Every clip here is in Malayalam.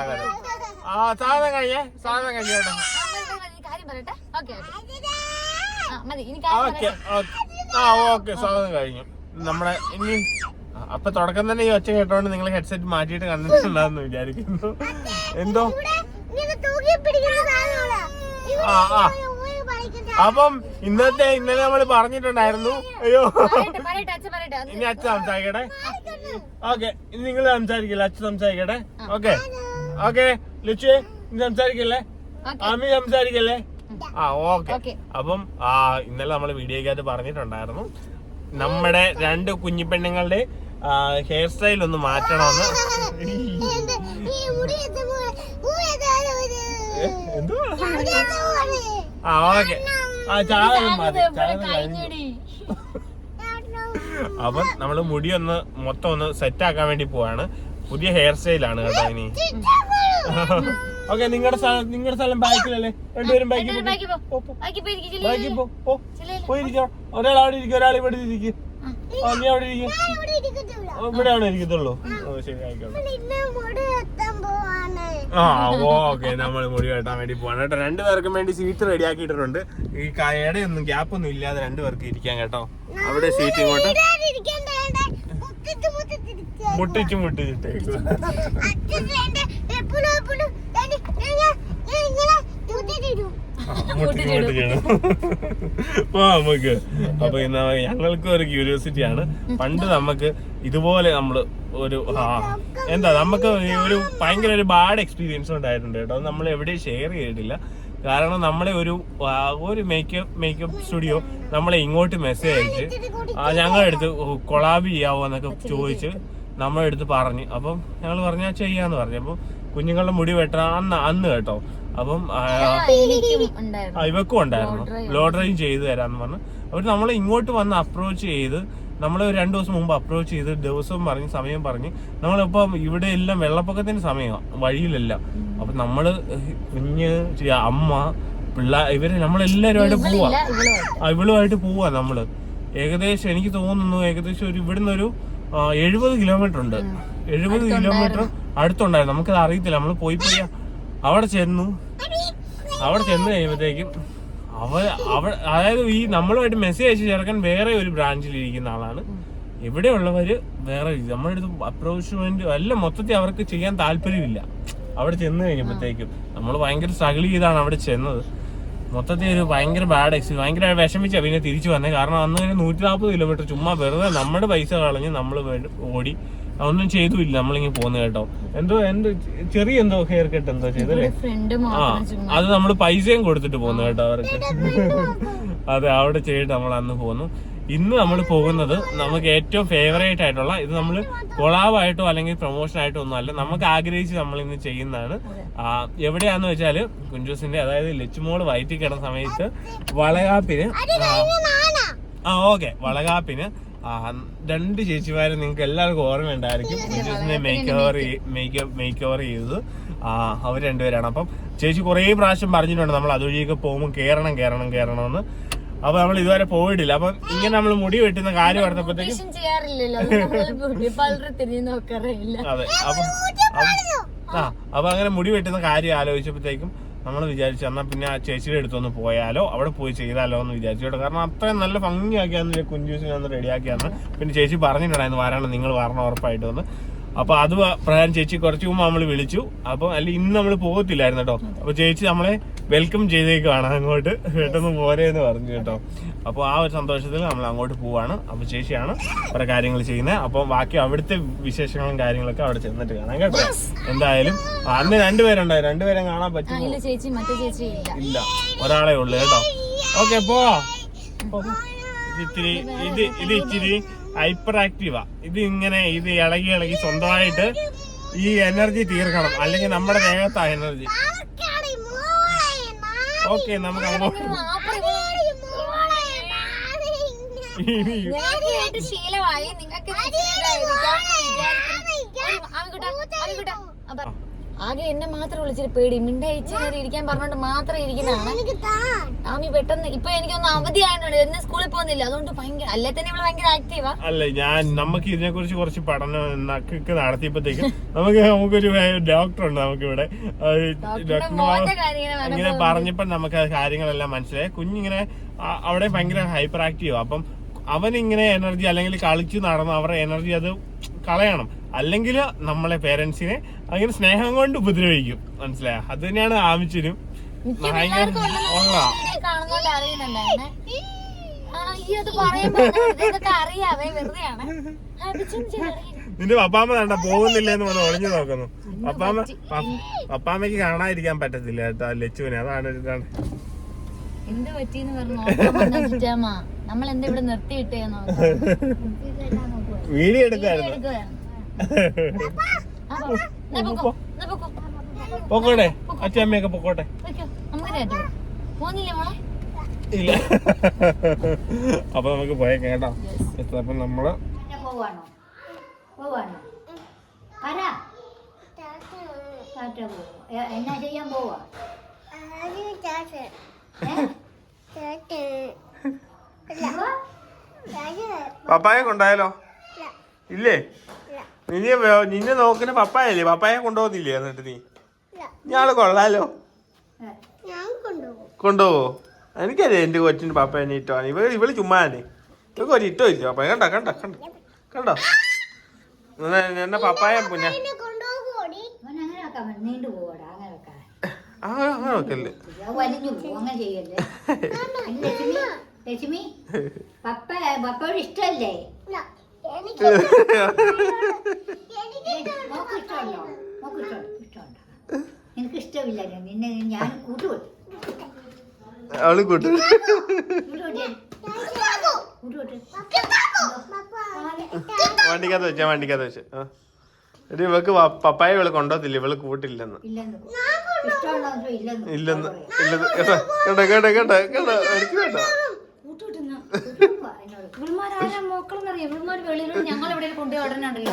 സ്വാഗതം ആ സാധനം കഴിയേ സാധനം പറയട്ടെ ഓക്കെ ആ ഓക്കെ സാധനം കഴിഞ്ഞു. നമ്മുടെ ഇനി അപ്പൊ തുടക്കം തന്നെ ഈ ഒച്ച കേട്ടോണ്ട് നിങ്ങൾ ഹെഡ്സെറ്റ് മാറ്റിയിട്ട് കണ്ടിട്ടുണ്ടാന്ന് വിചാരിക്കുന്നു. എന്തോ. ആ ആ. അപ്പം ഇന്നത്തെ ഇന്നലെ നമ്മൾ പറഞ്ഞിട്ടുണ്ടായിരുന്നു. അയ്യോ. ഇനി അച്ഛൻ സംസാരിക്കട്ടെ. ഓക്കെ ഇനി നിങ്ങൾ സംസാരിക്കില്ല അച്ഛൻ സംസാരിക്കട്ടെ. ഓക്കെ. ഓക്കെ ലിച്ചു സംസാരിക്കല്ലേ? അമി സംസാരിക്കല്ലേ? ആ ഓക്കെ. അപ്പം ആ ഇന്നലെ നമ്മൾ വീഡിയോക്കകത്ത് പറഞ്ഞിട്ടുണ്ടായിരുന്നു നമ്മുടെ രണ്ട് കുഞ്ഞിപ്പെണ്ണുങ്ങളുടെ ഹെയർ സ്റ്റൈൽ ഒന്ന് മാറ്റണമെന്ന്? ആ ഓക്കെ. ആ ചാകരം കഴിഞ്ഞു. അപ്പം നമ്മൾ മുടി ഒന്ന് മൊത്തം ഒന്ന് സെറ്റ് ആക്കാൻ വേണ്ടി പോവാണ്. പുതിയ ഹെയർ സ്റ്റൈലാണ് കേട്ടോ ഇനി. ഓക്കെ നിങ്ങളുടെ സ്ഥലം നിങ്ങളുടെ സ്ഥലം ബാക്കിലല്ലേ? രണ്ടുപേരും ബാക്കിൽ രണ്ടുപേരും ബാക്കിൽ പോ. ബാക്കി പോ. പോയിരിക്കാം ഒരാൾ അവിടെ ഇരിക്കും. ഒരാൾ ഇവിടെ ഇരിക്കും. നീ അവിടെ ഇരിക്കും. ഞാൻ ഇവിടെ ആണ് ഇരിക്കത്തുള്ളൂ. ശരി ആയിക്കോട്ടെ. ആ ഓക്കെ നമ്മൾ മുടി വെട്ടാൻ വേണ്ടി പോവാണ് കേട്ടോ. രണ്ടുപേർക്കും വേണ്ടി സീറ്റ് റെഡി ആക്കിയിട്ടുണ്ട് ഈ കടയൊന്നും ഗ്യാപ്പ് ഒന്നും ഇല്ലാതെ രണ്ടുപേർക്ക് ഇരിക്കാൻ കേട്ടോ. അവിടെ സീറ്റ് ഇങ്ങോട്ട്. മുട്ടിച്ച് മുട്ടിച്ചിട്ടേക്കും അപ്പൊ നമുക്ക്. അപ്പൊ ഇന്ന് ഞങ്ങൾക്ക് ഒരു ക്യൂരിയോസിറ്റി ആണ്. പണ്ട് നമുക്ക് ഇതുപോലെ നമ്മൾ ഒരു ആ, എന്താ നമുക്ക് ഒരു ഭയങ്കര ഒരു ബാഡ് എക്സ്പീരിയൻസ് ഉണ്ടായിട്ടുണ്ട് കേട്ടോ. നമ്മൾ എവിടെയും ഷെയർ ചെയ്തിട്ടില്ല. കാരണം നമ്മളെ ഒരു ഒരു മേക്കപ്പ് മേക്കപ്പ് സ്റ്റുഡിയോ നമ്മളെ ഇങ്ങോട്ട് മെസ്സേജ് അയച്ച് ആ ഞങ്ങളുടെ അടുത്ത് കൊളാബ് ചെയ്യാവോ എന്നൊക്കെ ചോദിച്ച് നമ്മളെടുത്ത് പറഞ്ഞു. അപ്പം ഞങ്ങൾ പറഞ്ഞാൽ ചെയ്യാന്ന് പറഞ്ഞു. അപ്പം കുഞ്ഞുങ്ങളുടെ മുടി വെട്ട അന്ന് അന്ന് കേട്ടോ. അപ്പം ഇവക്കും ഉണ്ടായിരുന്നു. ലോ ഡ്രൈവ് ചെയ്തു തരാന്ന് പറഞ്ഞു. അവർ നമ്മളെ ഇങ്ങോട്ട് വന്ന് അപ്രോച്ച് ചെയ്ത് നമ്മളെ ഒരു രണ്ടു ദിവസം മുമ്പ് അപ്രോച്ച് ചെയ്ത് ദിവസവും പറഞ്ഞ് സമയം പറഞ്ഞ് നമ്മളിപ്പം ഇവിടെ എല്ലാം വെള്ളപ്പൊക്കത്തിന്റെ സമയമാണ് വഴിയിലല്ല. അപ്പൊ നമ്മൾ കുഞ്ഞ് അമ്മ പിള്ളേ ഇവർ നമ്മളെല്ലാരുമായിട്ട് പോവാ. ഇവളുമായിട്ട് പോവാ നമ്മൾ. ഏകദേശം എനിക്ക് തോന്നുന്നു ഏകദേശം ഒരു ഇവിടുന്ന് ഒരു എഴുപത് കിലോമീറ്റർ ഉണ്ട്. എഴുപത് കിലോമീറ്റർ അടുത്തുണ്ടായിരുന്നു. നമുക്കത് അറിയത്തില്ല. നമ്മൾ പോയി പോയി അവിടെ ചെന്നു. അവിടെ ചെന്ന് കഴിയുമ്പോഴത്തേക്കും അവ അവ അതായത് ഈ നമ്മളുമായിട്ട് മെസ്സേജ് അയച്ച് ചേർക്കാൻ വേറെ ഒരു ബ്രാഞ്ചിൽ ഇരിക്കുന്ന ആളാണ്. ഇവിടെയുള്ളവര് വേറെ. നമ്മുടെ അടുത്ത് അപ്രോച്ച്മെന്റ് എല്ലാം മൊത്തത്തിൽ അവർക്ക് ചെയ്യാൻ താല്പര്യമില്ല. അവിടെ ചെന്ന് കഴിഞ്ഞപ്പോഴത്തേക്കും നമ്മൾ ഭയങ്കര സ്ട്രഗിൾ ചെയ്താണ് അവിടെ ചെന്നത്. മൊത്തത്തിൽ ഒരു ഭയങ്കര ബാഡ് എക്സ്പീരിയൻസ് ഭയങ്കര വിഷമിച്ച പിന്നെ തിരിച്ചു വന്നേ. കാരണം അന്ന് ഒരു നൂറ്റി നാൽപ്പത് കിലോമീറ്റർ ചുമ്മാ വെറുതെ നമ്മുടെ പൈസ കളഞ്ഞ് നമ്മൾ ഓടി. ഒന്നും ചെയ്തുമില്ല. നമ്മളിങ്ങനെ പോകുന്നത് കേട്ടോ. എന്തോ എന്തോ ചെറിയ എന്തോ ഹെയർ കട്ട് എന്തോ ചെയ്തല്ലേ? ആ അത് നമ്മൾ പൈസയും കൊടുത്തിട്ട് പോന്നു കേട്ടോ അവർക്ക്. അതെ അവിടെ ചെയ്തിട്ട് നമ്മൾ അന്ന് പോന്നു. ഇന്ന് നമ്മൾ പോകുന്നത് നമുക്ക് ഏറ്റവും ഫേവറേറ്റ് ആയിട്ടുള്ള ഇത് നമ്മൾ കൊളാവായിട്ടോ അല്ലെങ്കിൽ പ്രൊമോഷൻ ആയിട്ടോ ഒന്നും അല്ല നമുക്ക് ആഗ്രഹിച്ച് നമ്മൾ ഇന്ന് ചെയ്യുന്നതാണ്. എവിടെയാന്ന് വെച്ചാൽ കുഞ്ചൂസിന്റെ അതായത് ലച്ചുമോൾ വയറ്റിൽ കിടന്ന സമയത്ത് വളകാപ്പിന് ആ. ആ ഓക്കെ വളകാപ്പിന് രണ്ട് ചേച്ചിമാരെ നിങ്ങൾക്ക് എല്ലാവർക്കും ഓർമ്മ ഉണ്ടായിരിക്കും കുഞ്ചൂസിനെ മേക്ക് ഓവർ മേക്ക് ഓവർ ചെയ്തത്. ആ അവർ രണ്ടുപേരാണ്. അപ്പം ചേച്ചി കുറേ പ്രാവശ്യം പറഞ്ഞിട്ടുണ്ട് നമ്മൾ അതുവഴിയൊക്കെ പോകുമ്പോൾ കയറണം കയറണം കയറണം എന്ന് അപ്പൊ നമ്മൾ ഇതുവരെ പോയിട്ടില്ല. അപ്പൊ ഇങ്ങനെ നമ്മൾ മുടി വെട്ടുന്ന കാര്യം പറഞ്ഞപ്പോഴത്തേക്കും അത് അപ്പം ആ അപ്പൊ അങ്ങനെ മുടി വെട്ടുന്ന കാര്യം ആലോചിച്ചപ്പോഴത്തേക്കും നമ്മൾ വിചാരിച്ചു എന്നാ പിന്നെ ആ ചേച്ചിയുടെ അടുത്തൊന്ന് പോയാലോ? അവിടെ പോയി ചെയ്താലോ? എന്ന് വിചാരിച്ചു കേട്ടോ. കാരണം അത്രയും നല്ല ഭംഗിയാക്കിയാന്ന് കുഞ്ചൂസിനെ ഒന്ന് റെഡിയാക്കിയാന്ന് പിന്നെ ചേച്ചി പറഞ്ഞിട്ടുണ്ടായിരുന്നു വരണം നിങ്ങൾ വരണം ഉറപ്പായിട്ട് വന്ന് അപ്പൊ അത് പ്രധാന ചേച്ചി കുറച്ച് മുമ്പ് നമ്മൾ വിളിച്ചു. അപ്പൊ അല്ല ഇന്ന് നമ്മൾ പോകത്തില്ലായിരുന്നു കേട്ടോ. അപ്പൊ ചേച്ചി നമ്മളെ വെൽക്കം ചെയ്തേക്കാണ് അങ്ങോട്ട്. പെട്ടെന്ന് പോരെ എന്ന് പറഞ്ഞു കേട്ടോ. അപ്പോൾ ആ ഒരു സന്തോഷത്തിൽ നമ്മൾ അങ്ങോട്ട് പോവാണ്. അപ്പോൾ ചേച്ചിയാണ് കുറെ കാര്യങ്ങൾ ചെയ്യുന്നത്. അപ്പോൾ ബാക്കി അവിടുത്തെ വിശേഷങ്ങളും കാര്യങ്ങളൊക്കെ അവിടെ ചെന്നിട്ട് കാണാം കേട്ടോ. എന്തായാലും അന്ന് രണ്ടുപേരുണ്ടായി. രണ്ടുപേരും കാണാൻ പറ്റും ഇല്ല ഒരാളെ ഉള്ളു കേട്ടോ. ഓക്കെ പോ പോ. ഇത് ഇത്തിരി ഇത് ഇത് ഇച്ചിരി ഹൈപ്പർ ആക്റ്റീവാ ഇത് ഇങ്ങനെ ഇത് ഇളകി ഇളകി സ്വന്തമായിട്ട് ഈ എനർജി തീർക്കണം. അല്ലെങ്കിൽ നമ്മുടെ ദേഹത്താ എനർജി ഓക്കെ നമുക്ക് അങ്ങോട്ട് ശീലമായി. നിങ്ങൾക്ക് ആകെ എന്നെ മാത്രം വിളിച്ചിട്ട് പേടി. മിണ്ടയച്ച് കയറി ഇരിക്കാൻ പറഞ്ഞോണ്ട് മാത്രം ഇരിക്കുന്നതാണ്. ആമി പെട്ടെന്ന് ഇപ്പൊ എനിക്കൊന്ന് അവധി ആയതുകൊണ്ട് എന്നെ സ്കൂളിൽ പോകുന്നില്ല അതുകൊണ്ട് ഭയങ്കര അല്ലെ തന്നെ ഇവിടെ ഭയങ്കര ആക്റ്റീവാ അല്ല ഞാൻ നമുക്ക് ഇതിനെ കുറിച്ച് കുറച്ച് പഠനം നക്കൊക്കെ നടത്തിയപ്പോഴത്തേക്ക് നമുക്ക് നമുക്കൊരു ഡോക്ടർ ഉണ്ട് നമുക്ക് ഇവിടെ ഇങ്ങനെ പറഞ്ഞപ്പോ നമുക്ക് ആ കാര്യങ്ങളെല്ലാം മനസ്സിലായി. കുഞ്ഞിങ്ങനെ അവിടെ ഭയങ്കര ഹൈപ്പർ ആക്റ്റീവ് അപ്പം അവനിങ്ങനെ എനർജി അല്ലെങ്കിൽ കളിച്ചു നടന്ന് അവരുടെ എനർജി അത് കളയണം. അല്ലെങ്കിൽ നമ്മളെ പേരൻസിനെ അങ്ങനെ സ്നേഹം കൊണ്ട് ഉപദ്രവിക്കും. മനസ്സിലായ? അത് തന്നെയാണ് ആമിച്ചിനും നിന്റെ പപ്പാമ്മ കണ്ട പോകുന്നില്ല എന്ന് പറഞ്ഞ് ഒളിഞ്ഞു നോക്കുന്നു. പപ്പാമ്മ പപ്പാമ്മക്ക് കാണാതിരിക്കാൻ പറ്റത്തില്ല കേട്ടോ ലച്ചുവിനെ. അതാണ് എന്ത് പറ്റിന്ന് പറഞ്ഞു നമ്മൾ എന്താ ഇവിടെ നിർത്തിയിട്ടേന്നോ വീഡിയോ എടുക്കായിരുന്നു. പൊക്കോട്ടെ? അച്ഛമ്മയൊക്കെ പൊക്കോട്ടെ ഇല്ല. അപ്പൊ നമുക്ക് പോയേക്കാം കേട്ടോ. അപ്പൊ നമ്മൾ? പോവാണോ? പോവാണോ? പറ. കാറ്റ പോവാ. എന്നാ ചെയ്യാൻ പോവാ? പപ്പായെ കൊണ്ടായാലോ? ഇല്ല? നിന്നെ വേ- നിന്നെ നോക്കുന്ന പപ്പായല്ലേ? പപ്പായെ കൊണ്ടുപോകുന്നില്ലേ എന്നിട്ട് നീ? ഇല്ല. ഞാൾ കൊള്ളാലോ? ഏ, ഞാൻ കൊണ്ടുപോകും. കൊണ്ടുപോകോ? എനിക്കറിയാം എന്റെ കൊച്ചിന്റെ പപ്പ എന്നെ ഇട്ടോ ഇവ ഇവൾ ചുമ്മാനെ ഇവക്ക് ഒരു ഇട്ടോ ഇല്ല. പപ്പ കണ്ട? കണ്ട? കണ്ട? കണ്ടോ? എന്നാ പപ്പായ പിന്നെ ആ അങ്ങനെ വെക്കല്ലേ. ലക്ഷ്മി പപ്പ പപ്പയോട് ഇഷ്ടമല്ലേ? നിനക്ക് ഇഷ്ടമില്ല നിന്നെ ഞാൻ വെച്ചാ വണ്ടിക്കകത്ത് വെച്ച്. എടി ഇവക്ക് പപ്പായ ഇവൾ കൊണ്ടോത്തില്ല ഇവൾ കൂട്ടില്ലെന്ന്. ഇല്ലെന്ന് ഇല്ലെന്ന്. കേട്ടോ കേട്ടോ കേട്ടോ കേട്ടോ എനിക്ക് കേട്ടോ. ഇവൾമാരാരാ മക്കളെന്നറിയാം. ഇവൾമാർ വെളിയിലൂടെ ഞങ്ങൾ എവിടെ കൊണ്ടുപോയി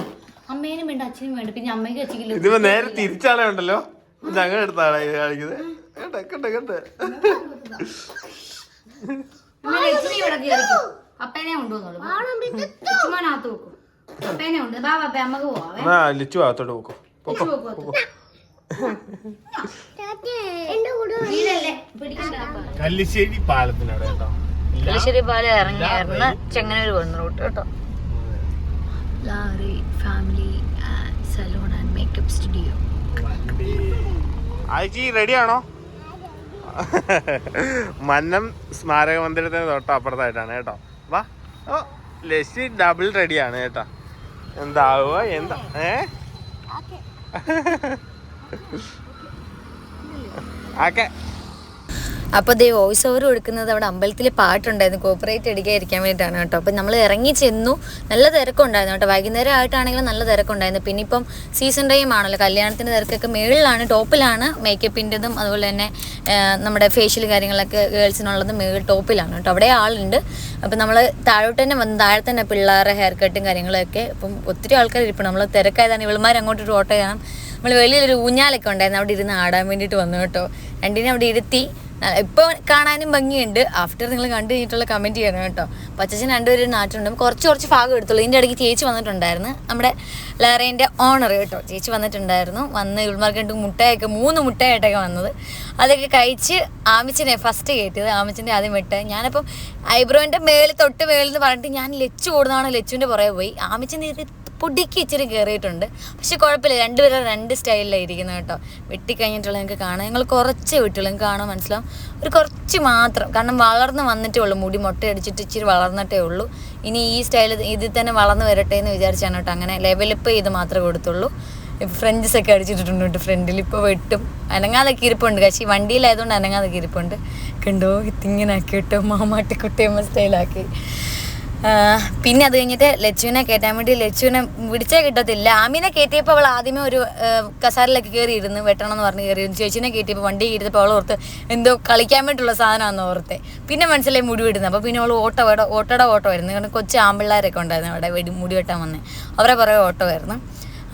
അമ്മേനും വേണ്ട അച്ഛനും വേണ്ട. പിന്നെ അമ്മയ്ക്ക് വെച്ചില്ല ഇതിപ്പോ നേരെ തിരിച്ചാളെ ഉണ്ടല്ലോ? ഞങ്ങൾ എടുത്താളെ ഇത് കാണിക്കുന്നത്. കേട്ടെ കേട്ടോ കേട്ടോ അപ്പേനെ കൊണ്ടുവന്നോളൂ. ലക്ഷ്മണകത്ത് വെക്കും. അപ്പേനെ ഉണ്ട് അമ്മയ്ക്ക് ലിച്ചു പോക്കോ. കല്ലിശ്ശേരി പാലത്തിനവിടെ കേട്ടോ. തലശ്ശേരി പാലം ഇറങ്ങിയായിരുന്നു ചെങ്ങന്നൂർ പോകുന്ന റൂട്ട് കേട്ടോ. Larry family salon and makeup studio ആയിച്ചി റെഡിയാണോ? മന്നം സ്മാരക മന്ദിരത്തിന് തൊട്ട് അപ്പുറത്തായിട്ടാണ് കേട്ടോ. വാ. ഓ ലസ്സി ഡബിൾ റെഡിയാണ് കേട്ടോ. എന്താവുക എന്താ? ഏ? ആക്കെ. അപ്പോൾ ദേ വോയിസ് ഓവർ കൊടുക്കുന്നത് അവിടെ അമ്പലത്തിൽ പാട്ടുണ്ടായിരുന്നു. കോപ്പറേറ്റ് അടിക്കാതിരിക്കാൻ വേണ്ടിയിട്ടാണ് കേട്ടോ. അപ്പോൾ നമ്മൾ ഇറങ്ങി ചെന്നു. നല്ല തിരക്കുണ്ടായിരുന്നു കേട്ടോ. വൈകുന്നേരം ആയിട്ടാണെങ്കിലും നല്ല തിരക്കുണ്ടായിരുന്നു. പിന്നെ ഇപ്പം സീസൺ ടൈം ആണല്ലോ. കല്യാണത്തിന്റെ തിരക്കൊക്കെ മേളിലാണ് ടോപ്പിലാണ് മേക്കപ്പിന്റെതും അതുപോലെ തന്നെ നമ്മുടെ ഫേഷ്യൽ കാര്യങ്ങളൊക്കെ ഗേൾസിനുള്ളത് മേൾ ടോപ്പിലാണ് കേട്ടോ. അവിടെ ആളുണ്ട്. അപ്പം നമ്മൾ താഴോട്ട് തന്നെ വന്ന് താഴെ തന്നെ പിള്ളേരുടെ ഹെയർ കട്ടും കാര്യങ്ങളൊക്കെ അപ്പം ഒത്തിരി ആൾക്കാർ ഇരിപ്പുണ്ട്. നമ്മൾ തിരക്കായതാണ്. ഇവൾമാർ അങ്ങോട്ടൊരു ഓട്ടോ ചെയ്യണം നമ്മൾ വെളിയിലൊരു ഊഞ്ഞാലൊക്കെ ഉണ്ടായിരുന്നു. അവിടെ ഇരുന്ന് ആടാൻ വേണ്ടിയിട്ട് വന്നു കേട്ടോ. രണ്ടിനെ അവിടെ ഇരുത്തി. ഇപ്പോൾ കാണാനും ഭംഗിയുണ്ട്. ആഫ്റ്റർ നിങ്ങൾ കണ്ടു കഴിഞ്ഞിട്ടുള്ള കമന്റ് ചെയ്യണം കേട്ടോ. പച്ചച്ചൻ രണ്ടുപേരും നാട്ടിലുണ്ട്. കുറച്ച് കുറച്ച് ഭാഗം എടുത്തുള്ളൂ. ഇതിന്റെ ഇടയ്ക്ക് ചേച്ചി വന്നിട്ടുണ്ടായിരുന്നു. നമ്മുടെ ലേറേന്റെ ഓണർ കേട്ടോ. ചേച്ചി വന്നിട്ടുണ്ടായിരുന്നു. വന്ന് ഇവൾമാർക്ക് രണ്ട് മുട്ടയൊക്കെ മൂന്ന് മുട്ടയായിട്ടൊക്കെ വന്നത്. അതൊക്കെ കഴിച്ച് ആമിച്ചിനെ ഫസ്റ്റ് കയറ്റിയത് ആമിച്ചിന്റെ ആദ്യം വിട്ട്. ഞാനപ്പം ഐബ്രോന്റെ മേൽ തൊട്ട് മേളിൽ നിന്ന് പറഞ്ഞിട്ട് ഞാൻ ലെച്ചു ഓടുന്നതാണ് ലച്ചുവിന്റെ പുറകെ പോയി. ആമിച്ചിന്റെ ഇത് പൊടിക്ക് ഇച്ചിരി കയറിയിട്ടുണ്ട് പക്ഷെ കുഴപ്പമില്ല രണ്ടുപേരും രണ്ട് സ്റ്റൈലിലാണ് ഇരിക്കുന്നത് കേട്ടോ. വെട്ടിക്കഴിഞ്ഞിട്ടുള്ള നിങ്ങൾക്ക് കാണാം. ഞങ്ങൾ കുറച്ച് വിട്ടുള്ളൂ. നിങ്ങൾക്ക് കാണാൻ മനസ്സിലാവും. ഒരു കുറച്ച് മാത്രം. കാരണം വളർന്ന് വന്നിട്ടേ ഉള്ളൂ. മുടി മുട്ടയടിച്ചിട്ട് ഇച്ചിരി വളർന്നിട്ടേ ഉള്ളൂ. ഇനി ഈ സ്റ്റൈൽ ഇതിൽ തന്നെ വളർന്ന് വരട്ടെ എന്ന് വിചാരിച്ചാണ് കേട്ടോ. അങ്ങനെ ലെവലിപ്പ് ചെയ്ത് മാത്രമേ കൊടുത്തുള്ളൂ. ഫ്രഞ്ചസ് ഒക്കെ അടിച്ചിട്ടുണ്ട് കേട്ടോ. ഫ്രണ്ടിൽ ഇപ്പോൾ വെട്ടും. അനങ്ങാതെ ഇരിപ്പുണ്ട്. പക്ഷേ വണ്ടിയിലായതുകൊണ്ട് അനങ്ങാതെ ഇരിപ്പുണ്ട്. കണ്ടോ? ഇതിങ്ങനെ ആക്കി കേട്ടോ. മാമാട്ടിക്കുട്ടിയമ്മ സ്റ്റൈലാക്കി പിന്നെ അത് കഴിഞ്ഞിട്ട് ലച്ചുവിനെ കയറ്റാൻ വേണ്ടി ലച്ചുവിനെ വിടിച്ചേ കിട്ടത്തില്ല. ആമിനെ കയറ്റിയപ്പോൾ അവൾ ആദ്യമേ ഒരു കസാരയിലൊക്കെ കയറി വെട്ടണം എന്ന് പറഞ്ഞ് കയറി ഇരുന്നു ചേച്ചിനെ കയറ്റിയപ്പോൾ വണ്ടി കയറ്റിയപ്പോൾ അവൾ ഓർത്ത് എന്തോ കളിക്കാൻ വേണ്ടിയിട്ടുള്ള സാധനമാണെന്ന് ഓർത്തെ. പിന്നെ മനസ്സിലായി മുടി വെട്ടുന്നത്. അപ്പോൾ പിന്നെ അവൾ ഓട്ടോ ഓട്ടോടെ ഓട്ടോ ആയിരുന്നു. കാരണം കൊച്ചു ആമ്പിള്ളേരൊക്കെ ഉണ്ടായിരുന്നു അവിടെ വെടി മുടി വെട്ടാൻ വന്നേ. അവരെ കുറേ ഓട്ടോ ആയിരുന്നു.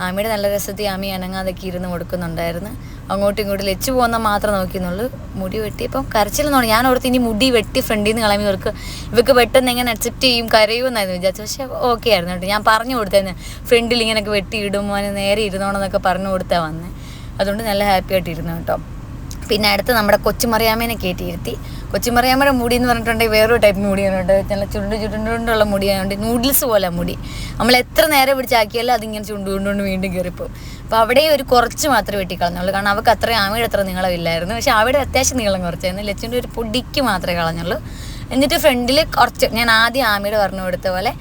ആമിയുടെ നല്ല രസത്തിൽ ആമി അനങ്ങാതൊക്കെ ഇരുന്ന് കൊടുക്കുന്നുണ്ടായിരുന്നു അങ്ങോട്ടും ഇങ്ങോട്ടും ലച്ചു പോകുന്ന മാത്രം നോക്കിയെന്നുള്ളൂ. മുടി വെട്ടിയപ്പം കരച്ചിലെന്ന് പറഞ്ഞു ഞാൻ ഓർത്ത് ഇനി മുടി വെട്ടി ഫ്രണ്ടിൽ നിന്ന് കളയുമ്പോൾ ഇവർക്ക് ഇവർക്ക് പെട്ടെന്ന് എങ്ങനെ അക്സെപ്റ്റ് ചെയ്യും കരയുമെന്നായിരുന്നു വിചാരിച്ചു പക്ഷേ ഓക്കെ ആയിരുന്നു കേട്ടോ. ഞാൻ പറഞ്ഞു കൊടുത്തായിരുന്നു ഫ്രണ്ടിൽ ഇങ്ങനെയൊക്കെ വെട്ടി ഇടുമോ നേരെ ഇരുന്നോണെന്നൊക്കെ പറഞ്ഞു കൊടുത്താൽ വന്നത് അതുകൊണ്ട് നല്ല ഹാപ്പി ആയിട്ടിരുന്നു കേട്ടോ. പിന്നെ അടുത്ത് നമ്മുടെ കൊച്ചുമറിയാമ്മേനെ കയറ്റിയിരുത്തി കൊച്ചുമറിയാമ്മയുടെ മുടി എന്ന് പറഞ്ഞിട്ടുണ്ടെങ്കിൽ വേറൊരു ടൈപ്പ് മുടിയാണ് കേട്ടോ നല്ല ചുണ്ട് ചുരുണ്ടുകൊണ്ടുള്ള മുടിയായതുകൊണ്ട് നൂഡിൽസ് പോലെ മുടി. നമ്മൾ എത്ര നേരം പിടിച്ചാക്കിയാലും അതിങ്ങനെ ചുണ്ടുകൊണ്ടുകൊണ്ട് വീണ്ടും കയറിപ്പോവും. അപ്പോൾ അവിടെ ഒരു കുറച്ച് മാത്രമേ വെട്ടിക്കളഞ്ഞുള്ളൂ. കാരണം അവൾക്ക് അത്രയും ആമയുടെ അത്ര നീളമില്ലായിരുന്നു. പക്ഷേ അവിടെ അത്യാവശ്യം നീളം കുറച്ചായിരുന്നു. ലച്ചുവിന്റെ ഒരു പൊടിക്ക് മാത്രമേ കളഞ്ഞുള്ളൂ. എന്നിട്ട് ഫ്രണ്ടിൽ കുറച്ച് ഞാൻ ആദ്യം ആമയുടെ പറഞ്ഞു കൊടുത്ത പോലെ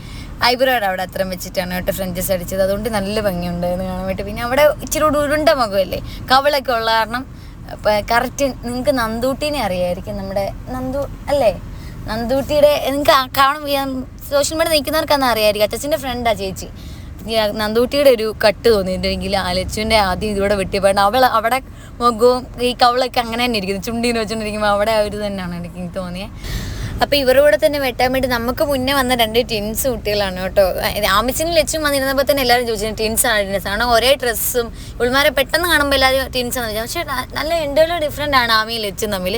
ഐബ്രോയുടെ അവിടെ അത്രയും വെച്ചിട്ടാണ് കേട്ടോ ഫ്രഞ്ചസ് അടിച്ചത്. അതുകൊണ്ട് നല്ല ഭംഗിയുണ്ടായിരുന്നു കാണാൻ വേണ്ടി. പിന്നെ അവിടെ ഇച്ചിരി ഉരുണ്ട മുഖമല്ലേ? കവളൊക്കെ ഉള്ള കാരണം കറക്റ്റ് നിങ്ങൾക്ക് നന്ദൂട്ടീനെ അറിയായിരിക്കും നമ്മുടെ നന്ദു അല്ലേ? നന്ദൂട്ടിയുടെ നിങ്ങൾക്ക് കാണും സോഷ്യൽ മീഡിയ നിൽക്കുന്നവർക്കാന്ന് അറിയായിരിക്കും. അച്ഛന്റെ ഫ്രണ്ടാ ചേച്ചി. നന്ദൂട്ടിയുടെ ഒരു കട്ട് തോന്നിയിട്ടുണ്ടെങ്കിൽ അലച്ചുവിന്റെ ആദ്യം ഇതിവിടെ വെട്ടിപ്പോയിട്ട് അവൾ അവിടെ മുഖവും ഈ കവളൊക്കെ അങ്ങനെ തന്നെ ഇരിക്കുന്നു. ചുണ്ടീന് വെച്ചോണ്ടിരിക്കുമ്പോൾ അവിടെ ഒരു തന്നെയാണ് എനിക്ക് തോന്നിയത് അപ്പോൾ ഇവരുടെ കൂടെ തന്നെ വെട്ടാൻ വേണ്ടി നമുക്ക് മുന്നേ വന്ന രണ്ട് ടിൻസ് കുട്ടികളാണ് കേട്ടോ. ആമിച്ചിനും ലച്ചും വന്നിരുന്നപ്പോൾ തന്നെ എല്ലാവരും ചോദിച്ചു ടിൻസ് ആണ് ടിൻസ് ആണ്? ഒരേ ഡ്രസ്സും ഉൾമാരെ പെട്ടെന്ന് കാണുമ്പോൾ എല്ലാവരും ടിൻസ് ആണ് പക്ഷേ നല്ല എന്തോലോ ഡിഫറെന്റ് ആണ് ആമിയും ലച്ചും തമ്മിൽ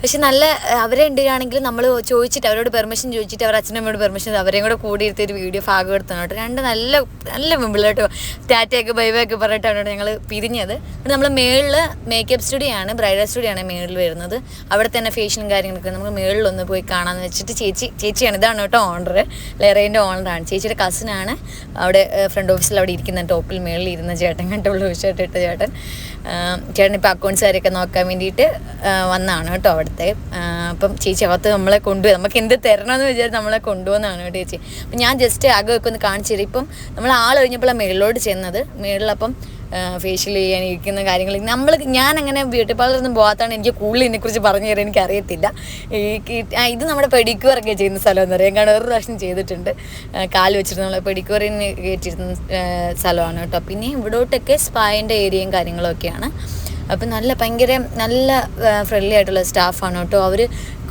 പക്ഷെ നല്ല അവരെ ഉണ്ടെങ്കിൽ നമ്മൾ ചോദിച്ചിട്ട് അവരോട് പെർമിഷൻ ചോദിച്ചിട്ട് അവർ അച്ഛനമ്മയോട് പെർമിഷൻ അവരെയും കൂടെ കൂടി എടുത്ത് ഒരു വീഡിയോ ഭാഗം എടുത്താണ് കേട്ടോ. രണ്ട് നല്ല നല്ല മുമ്പിലോട്ടോ ടാറ്റയൊക്കെ ബൈബൊക്കെ പറഞ്ഞിട്ടാണ് ഞങ്ങൾ പിരിഞ്ഞത്. നമ്മൾ മേളിൽ മേക്കപ്പ് സ്റ്റുഡിയോ ആണ് ബ്രൈഡൽ സ്റ്റുഡിയോ ആണ് മേളിൽ വരുന്നത്. അവിടെ തന്നെ ഫേഷ്യലും കാര്യങ്ങളൊക്കെ നമുക്ക് മേളിലൊന്ന് പോയി കാണാമെന്ന് വെച്ചിട്ട് ചേച്ചി ചേച്ചിയാണ്. ഇതാണ് കേട്ടോ ഓണർ ലെറേന്റെ ഓണറാണ് ചേച്ചിയുടെ കസിനാണ് അവിടെ ഫ്രണ്ട് ഓഫീസിൽ അവിടെ ഇരിക്കുന്ന ടോപ്പിൽ മേളിൽ ഇരുന്ന ചേട്ടൻ കണ്ടുള്ള ഷർട്ട് ഇട്ട ചേട്ടൻ. ആ, ചേട്ടൻ ഇപ്പോൾ അക്കൗണ്ട്സുകാരൊക്കെ നോക്കാൻ വേണ്ടിയിട്ട് വന്നാണ് കേട്ടോ അവിടുത്തെ. അപ്പം ചേച്ചി അകത്ത് നമ്മളെ കൊണ്ടുപോയി നമുക്ക് എന്ത് തരണമെന്ന് വിചാരിച്ച് നമ്മളെ കൊണ്ടുപോകുന്നതാണ് കേട്ടോ ചേച്ചി. അപ്പം ഞാൻ ജസ്റ്റ് അകമൊക്കെ ഒന്ന് കാണിച്ചു തരും. ഇപ്പം നമ്മൾ ആൾ കഴിഞ്ഞപ്പോഴാണ് മേളിലോട്ട് ചെന്നത്. മേളിലപ്പം ഫേഷ്യൽ ചെയ്യാൻ ഇരിക്കുന്ന കാര്യങ്ങൾ. നമ്മൾ ഞാൻ അങ്ങനെ ബ്യൂട്ടി പാർലറൊന്നും പോകാത്തതാണ് എനിക്ക് കൂടുതൽ ഇതിനെക്കുറിച്ച് പറഞ്ഞു തരാൻ എനിക്ക് അറിയത്തില്ല ഈ ഇത് നമ്മുടെ പെഡിക്യൂർ ഒക്കെ ചെയ്യുന്ന സ്ഥലം എന്ന് പറയാം. കാരണം ഒരു പ്രാവശ്യം ചെയ്തിട്ടുണ്ട്. കാൽ വെച്ചിട്ട് നമ്മൾ പെഡിക്യൂറിന് കയറ്റിയിരുന്ന ആ, സ്ഥലമാണ് കേട്ടോ. പിന്നെ ഇവിടോട്ടൊക്കെ സ്പായിന്റെ ഏരിയയും കാര്യങ്ങളൊക്കെയാണ് അപ്പം നല്ല ഭയങ്കര നല്ല ഫ്രണ്ട്ലി ആയിട്ടുള്ള സ്റ്റാഫാണ് കേട്ടോ. അവർ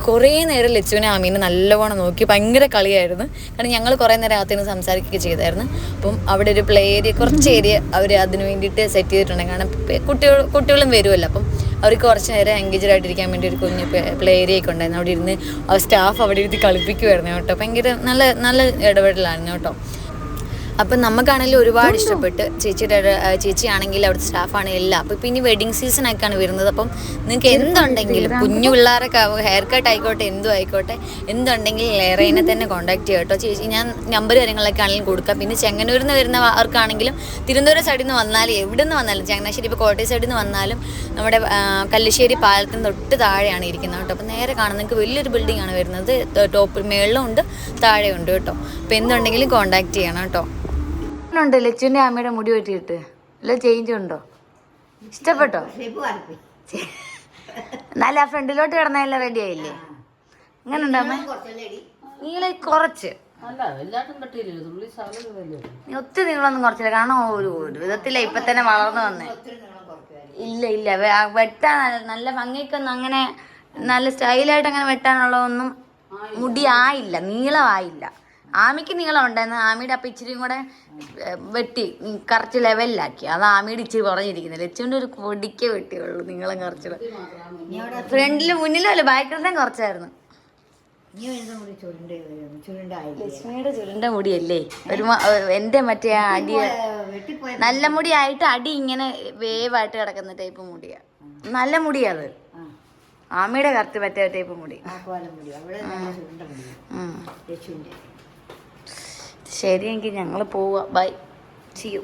കുറേ നേരം ലച്ചുവിനെ ആമീനെ നല്ലവണ്ണം നോക്കി ഭയങ്കര കളിയായിരുന്നു. കാരണം ഞങ്ങൾ കുറേ നേരം അകത്ത് നിന്ന് സംസാരിക്കുകയൊക്കെ ചെയ്തായിരുന്നു. അപ്പം അവിടെ ഒരു പ്ലേ ഏരിയ കുറച്ച് ഏരിയ അവർ അതിന് വേണ്ടിയിട്ട് സെറ്റ് ചെയ്തിട്ടുണ്ട് കാരണം കുട്ടികൾ കുട്ടികളും വരുമല്ലോ. അപ്പം അവർക്ക് കുറച്ച് നേരം എൻഗേജഡ് ആയിട്ടിരിക്കാൻ വേണ്ടി ഒരു കുഞ്ഞ് പ്ലേ ഏരിയ ഒക്കെ ഉണ്ടായിരുന്നു. അവിടെ ഇരുന്ന് സ്റ്റാഫ് അവിടെ ഇരുത്തി കളിപ്പിക്കുമായിരുന്നു കേട്ടോ. ഭയങ്കര നല്ല നല്ല ഇടപെടലായിരുന്നു കേട്ടോ. അപ്പം നമുക്കാണെങ്കിലും ഒരുപാട് ഇഷ്ടപ്പെട്ട് ചേച്ചിയുടെ ചേച്ചിയാണെങ്കിൽ അവിടുത്തെ സ്റ്റാഫാണ് എല്ലാം. അപ്പം ഇപ്പം ഇനി വെഡിങ് സീസൺ ഒക്കെയാണ് വരുന്നത്. അപ്പം നിങ്ങൾക്ക് എന്തുണ്ടെങ്കിലും കുഞ്ഞു പിള്ളേരൊക്കെ ഹെയർ കട്ട് ആയിക്കോട്ടെ എന്തും ആയിക്കോട്ടെ എന്തുണ്ടെങ്കിലും ലേറേനെ തന്നെ കോൺടാക്ട് ചെയ്യാം കേട്ടോ. ചേച്ചി ഞാൻ നമ്പർ കാര്യങ്ങളൊക്കെ ആണെങ്കിലും കൊടുക്കാം. പിന്നെ ചെങ്ങന്നൂരിൽ നിന്ന് വരുന്നവർക്കാണെങ്കിലും തിരുവനന്തപുരം സൈഡിൽ നിന്ന് വന്നാലും എവിടെ നിന്ന് വന്നാലും ചങ്ങനാശ്ശേരി ഇപ്പോൾ കോട്ടയം സൈഡിൽ നിന്ന് വന്നാലും നമ്മുടെ കല്ലുശ്ശേരി പാലത്തിന് തൊട്ട് താഴെയാണ് ഇരിക്കുന്നത് കേട്ടോ. അപ്പം നേരെ കാണാൻ നിങ്ങൾക്ക് വലിയൊരു ബിൽഡിംഗ് ആണ് വരുന്നത്. ടോപ്പ് മേളിലും ഉണ്ട് താഴെയുണ്ട് കേട്ടോ. അപ്പം എന്തുണ്ടെങ്കിലും കോൺടാക്ട് ചെയ്യണം കേട്ടോ. ഉണ്ട് ലച്ചുവിന്റെ അമ്മയുടെ മുടി വെട്ടിയിട്ട്. അല്ല ചേഞ്ച് ഉണ്ടോ? ഇഷ്ടപ്പെട്ടോ? എന്നാലും ആ ഫ്രണ്ടിലോട്ട് കിടന്നെല്ലാം റെഡി ആയില്ലേ? അങ്ങനെ ഉണ്ടാമേ നീളെ കുറച്ച്. നീ ഒത്തിരി നീളൊന്നും കുറച്ചില്ല. കാരണം ഒരു വിധത്തില്ല ഇപ്പൊ തന്നെ വളർന്നു വന്നേ. ഇല്ല ഇല്ല. വെട്ടാ വെട്ടാൻ നല്ല ഭംഗിക്കൊന്നും അങ്ങനെ നല്ല സ്റ്റൈലായിട്ട് അങ്ങനെ വെട്ടാനുള്ളതൊന്നും മുടി ആയില്ല. നീളമായില്ല ആമിക്ക് നീളം ഉണ്ടായിരുന്നു. ആമിയുടെ അപ്പം ഇച്ചിരിയും കൂടെ വെട്ടി കറക്റ്റ് ലെവലിലാക്കി അത് ആമിയുടെ ഇച്ചിരി കുറഞ്ഞിരിക്കുന്നത് ലച്ചുവിന്റെ ഒരു പൊടിക്കേ വെട്ടിയുള്ളൂ നീളം കുറച്ചുള്ള ഫ്രണ്ടിൽ അല്ല ബാക്കിലും കുറച്ചായിരുന്നു. ലക്ഷ്മിയുടെ ചുരുണ്ട മുടിയല്ലേ? ഒരു എന്റെ എന്റെ മറ്റേ ആ അടി നല്ല മുടി ആയിട്ട് അടി ഇങ്ങനെ വേവായിട്ട് കിടക്കുന്ന ടൈപ്പ് മുടിയാ. നല്ല മുടിയാ അത്. ആമിയുടെ കറുത്ത് പറ്റിയ ടൈപ്പ് മുടി ആ കോലം മുടി അവിടെ നല്ല ചുരുണ്ട മുടി ഉം. യശുവിന്റെ ശരി എങ്കിൽ ഞങ്ങൾ പോവുക ബൈ. ചെയ്യൂ